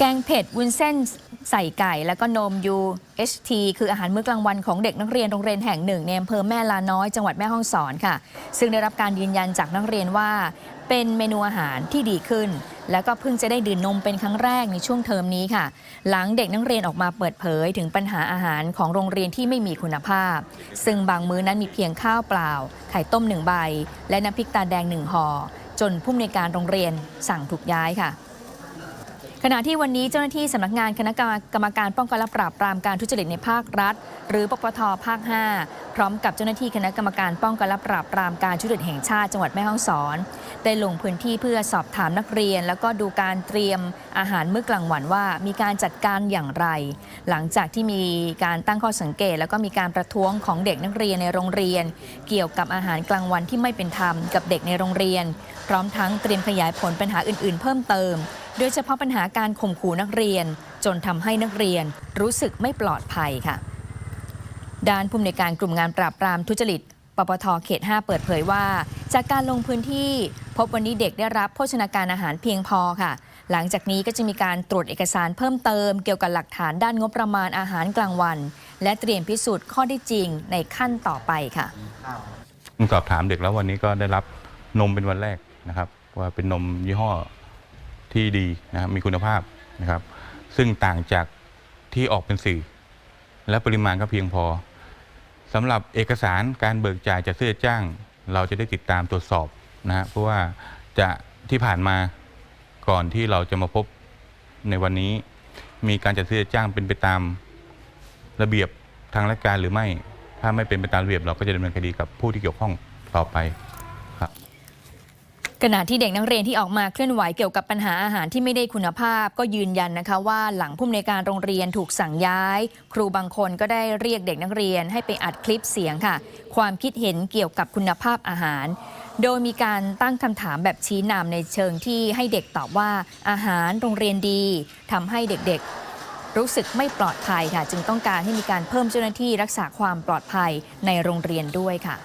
แกงเผ็ดวุ้นเส้นใส่ไก่ แล้วก็นม UHT คืออาหารมื้อกลางวันของเด็กนักเรียนโรงเรียนแห่งหนึ่งในอำเภอแม่ลาน้อยจังหวัดแม่ฮ่องสอนค่ะ ซึ่งได้รับการยืนยันจากนักเรียนว่า เป็นเมนูอาหารที่ดีขึ้น แล้วก็เพิ่งจะได้ดื่มนมเป็นครั้งแรกในช่วงเทอมนี้ค่ะ หลังเด็กนักเรียนออกมาเปิดเผยถึงปัญหาอาหารของโรงเรียนที่ไม่มีคุณภาพ ซึ่งบางมื้อนั้นมีเพียงข้าวเปล่า ไข่ต้มหนึ่งใบ และน้ำพริกตาแดงหนึ่งห่อจนผู้อำนวยการโรงเรียนสั่งถูกย้ายค่ะ ขณะที่วันนี้เจ้าหน้าที่สำนักงานคณะกรรมการป้องกันและปราบปรามการทุจริตในภาครัฐ หรือปปทภาค 5 ร้อมกับเจ้าหน้าที่คณะกรรมการป้องกันและปราบปรามการทุจริตแห่งชาติจังหวัดแม่ฮ่องสอน ได้ลงพื้นที่เพื่อสอบถามนักเรียน แล้วก็ดูการเตรียมอาหารมื้อกลางวันว่ามีการจัดการอย่างไร หลังจากที่มีการตั้งข้อสังเกต แล้วก็มีการประท้วงของเด็กนักเรียนในโรงเรียน เกี่ยวกับอาหารกลางวันที่ไม่เป็นธรรมกับเด็กในโรงเรียน พร้อมทั้งเตรียมขยายผลปัญหาอื่น ๆ เพิ่มเติม โดยเฉพาะปัญหาการข่มขู่นักเรียน จนทำให้นักเรียนรู้สึกไม่ปลอดภัยค่ะ ด้านผู้อำนวยการกลุ่มงานปราบปรามทุจริต ปปท เขต 5 เปิดเผยว่า จากการลงพื้นที่พบวันนี้เด็กได้รับโภชนาการอาหารเพียงพอค่ะ หลังจากนี้ก็จะมีการตรวจเอกสารเพิ่มเติมเกี่ยวกับหลักฐานด้านงบประมาณอาหารกลางวัน และเตรียมพิสูจน์ข้อได้จริงในขั้นต่อไปค่ะสอบถามเด็กแล้ววันนี้ก็ได้รับนมเป็นวันแรกนะครับว่าเป็นนมยี่ห้อที่ดีนะครับมีคุณภาพนะครับ ซึ่งต่างจากที่ออกเป็นสื่อและปริมาณก็เพียงพอ สำหรับเอกสารการเบิกจ่ายจากเสื้อจ้าง เราจะได้ติดตามตรวจสอบนะฮะเพราะว่าจะที่ผ่านมาก่อนที่เราจะมาพบในวันนี้ มีการจัดซื้อจ้างเป็นไปตามระเบียบทางราชการหรือไม่ ถ้าไม่เป็นไปตามระเบียบ เราก็จะดำเนินคดีกับผู้ที่เกี่ยวข้องต่อไป ขณะที่เด็กนักเรียนที่ออกมาเคลื่อนไหวเกี่ยวกับปัญหาอาหารที่ไม่ได้คุณภาพ ก็ยืนยันนะคะว่าหลังผู้อำนวยการโรงเรียนถูกสั่งย้าย ครูบางคนก็ได้เรียกเด็กนักเรียนให้ไปอัดคลิปเสียงค่ะ ความคิดเห็นเกี่ยวกับคุณภาพอาหาร โดยมีการตั้งคำถามแบบชี้นำในเชิงที่ให้เด็กตอบว่าอาหารโรงเรียนดีทำให้เด็กๆ รู้สึกไม่ปลอดภัยค่ะ จึงต้องการให้มีการเพิ่มเจ้าหน้าที่รักษาความปลอดภัยในโรงเรียนด้วยค่ะ